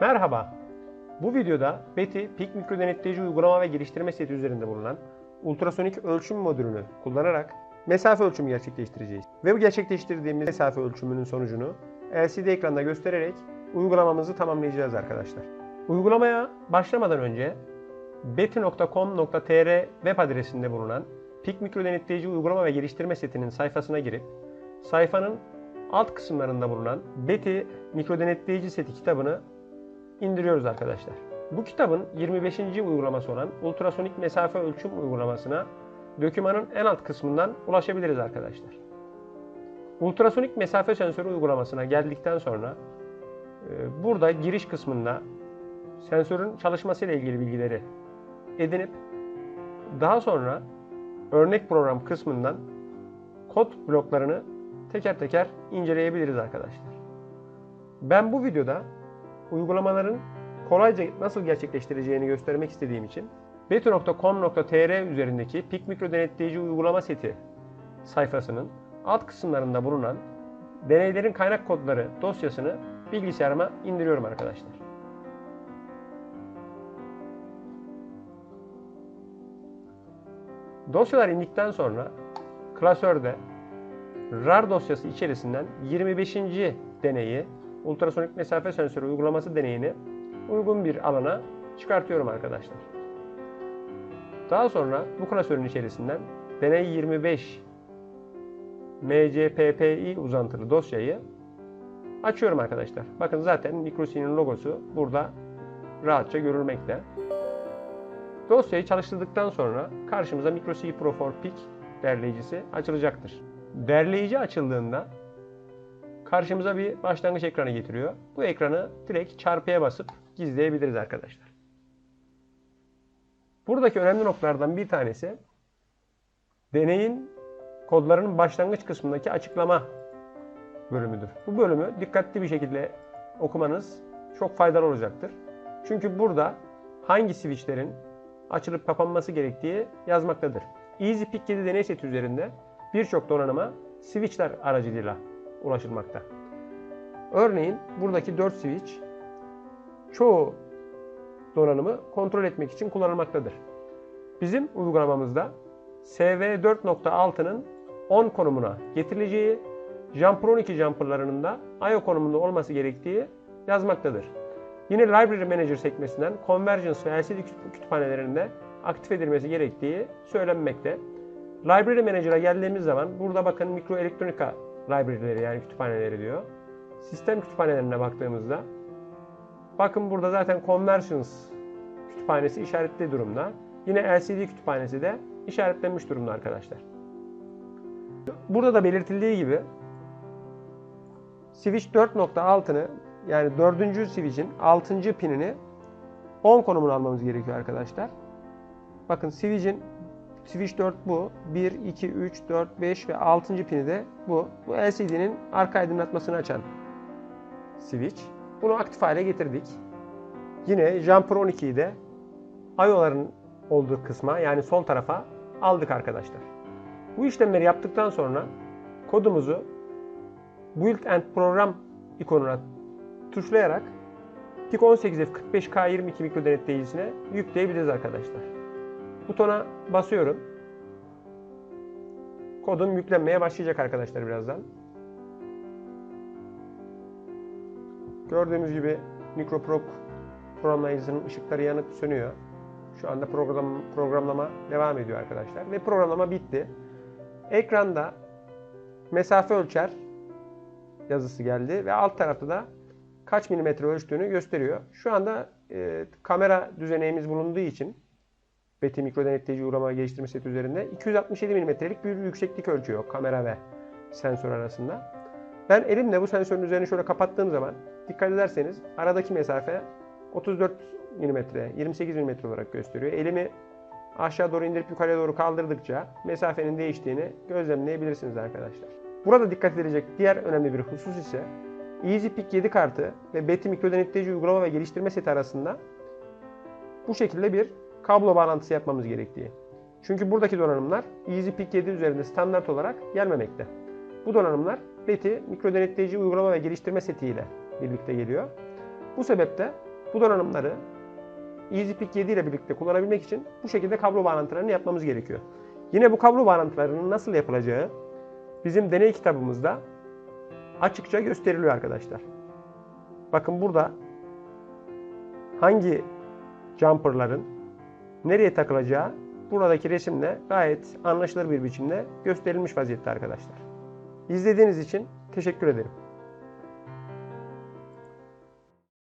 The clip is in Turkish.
Merhaba. Bu videoda Betty Pik mikro denetleyici uygulama ve geliştirme seti üzerinde bulunan ultrasonik ölçüm modülünü kullanarak mesafe ölçümü gerçekleştireceğiz. Ve bu gerçekleştirdiğimiz mesafe ölçümünün sonucunu LCD ekranda göstererek uygulamamızı tamamlayacağız arkadaşlar. Uygulamaya başlamadan önce betty.com.tr web adresinde bulunan Pik mikro denetleyici uygulama ve geliştirme setinin sayfasına girip sayfanın alt kısımlarında bulunan Betty mikro denetleyici seti kitabını indiriyoruz arkadaşlar. Bu kitabın 25. uygulaması olan ultrasonik mesafe ölçüm uygulamasına dokümanın en alt kısmından ulaşabiliriz arkadaşlar. Ultrasonik mesafe sensörü uygulamasına geldikten sonra e, burada giriş kısmında sensörün çalışması ile ilgili bilgileri edinip daha sonra örnek program kısmından kod bloklarını teker teker inceleyebiliriz arkadaşlar. Ben bu videoda uygulamaların kolayca nasıl gerçekleştireceğini göstermek istediğim için beto.com.tr üzerindeki Pik Mikro Denetleyici Uygulama Seti sayfasının alt kısımlarında bulunan deneylerin kaynak kodları dosyasını bilgisayarıma indiriyorum arkadaşlar. Dosyalar indikten sonra klasörde RAR dosyası içerisinden 25. deneyi ultrasonik mesafe sensörü uygulaması deneyini uygun bir alana çıkartıyorum arkadaşlar. Daha sonra bu klasörün içerisinden deney 25 MCPPI uzantılı dosyayı açıyorum arkadaşlar. Bakın zaten MicroC'nin logosu burada rahatça görülmekte. Dosyayı çalıştırdıktan sonra karşımıza MicroC Pro 4 Peak derleyicisi açılacaktır. Derleyici açıldığında karşımıza bir başlangıç ekranı getiriyor. Bu ekranı direkt çarpıya basıp gizleyebiliriz arkadaşlar. Buradaki önemli noktalardan bir tanesi deneyin kodlarının başlangıç kısmındaki açıklama bölümüdür. Bu bölümü dikkatli bir şekilde okumanız çok faydalı olacaktır. Çünkü burada hangi switchlerin açılıp kapanması gerektiği yazmaktadır. EasyPick 7 deney seti üzerinde birçok donanıma switchler aracılığıyla ulaşılmakta. Örneğin buradaki 4 switch çoğu donanımı kontrol etmek için kullanılmaktadır. Bizim uygulamamızda SV4.6'nın 10 konumuna getirileceği, Jumper 12 jumperlarının da IO konumunda olması gerektiği yazmaktadır. Yine Library Manager sekmesinden Convergence ve LCD kütüphanelerinde aktif edilmesi gerektiği söylenmekte. Library Manager'a geldiğimiz zaman burada bakın mikroelektronika library'leri yani kütüphaneleri diyor. Sistem kütüphanelerine baktığımızda bakın burada zaten Conversions kütüphanesi işaretli durumda. Yine LCD kütüphanesi de işaretlenmiş durumda arkadaşlar. Burada da belirtildiği gibi Switch 4.6'nı yani 4. switch'in 6. pinini 10 konumuna almamız gerekiyor arkadaşlar. Bakın switch'in Switch 4 bu. 1, 2, 3, 4, 5 ve 6. pini de bu. Bu LCD'nin arka aydınlatmasını açan switch. Bunu aktif hale getirdik. Yine Jumper 12'yi de IO'ların olduğu kısma yani sol tarafa aldık arkadaşlar. Bu işlemleri yaptıktan sonra kodumuzu Build and Program ikonuna tuşlayarak PIC 18F45K22 mikro denetleyicisine yükleyebiliriz arkadaşlar. Butona basıyorum. Kodum yüklenmeye başlayacak arkadaşlar birazdan. Gördüğünüz gibi MicroPro programlayıcısının ışıkları yanıp sönüyor. Şu anda program, programlama devam ediyor arkadaşlar. Ve programlama bitti. Ekranda mesafe ölçer yazısı geldi ve alt tarafta da kaç milimetre ölçtüğünü gösteriyor. Şu anda e, kamera düzeneğimiz bulunduğu için Betty mikro denetleyici uğrama geliştirme seti üzerinde 267 milimetrelik bir yükseklik ölçüyor kamera ve sensör arasında. Ben elimle bu sensörün üzerini şöyle kapattığım zaman dikkat ederseniz aradaki mesafe 34 mm, 28 mm olarak gösteriyor. Elimi aşağı doğru indirip yukarıya doğru kaldırdıkça mesafenin değiştiğini gözlemleyebilirsiniz arkadaşlar. Burada dikkat edilecek diğer önemli bir husus ise EasyPick 7 kartı ve Betty mikro denetleyici uygulama ve geliştirme seti arasında bu şekilde bir kablo bağlantısı yapmamız gerektiği. Çünkü buradaki donanımlar EasyPick 7 üzerinde standart olarak gelmemekte. Bu donanımlar Beti mikro denetleyici uygulama ve geliştirme setiyle birlikte geliyor. Bu sebeple bu donanımları EasyPick 7 ile birlikte kullanabilmek için bu şekilde kablo bağlantılarını yapmamız gerekiyor. Yine bu kablo bağlantılarının nasıl yapılacağı bizim deney kitabımızda açıkça gösteriliyor arkadaşlar. Bakın burada hangi jumperların nereye takılacağı buradaki resimle gayet anlaşılır bir biçimde gösterilmiş vaziyette arkadaşlar. İzlediğiniz için teşekkür ederim.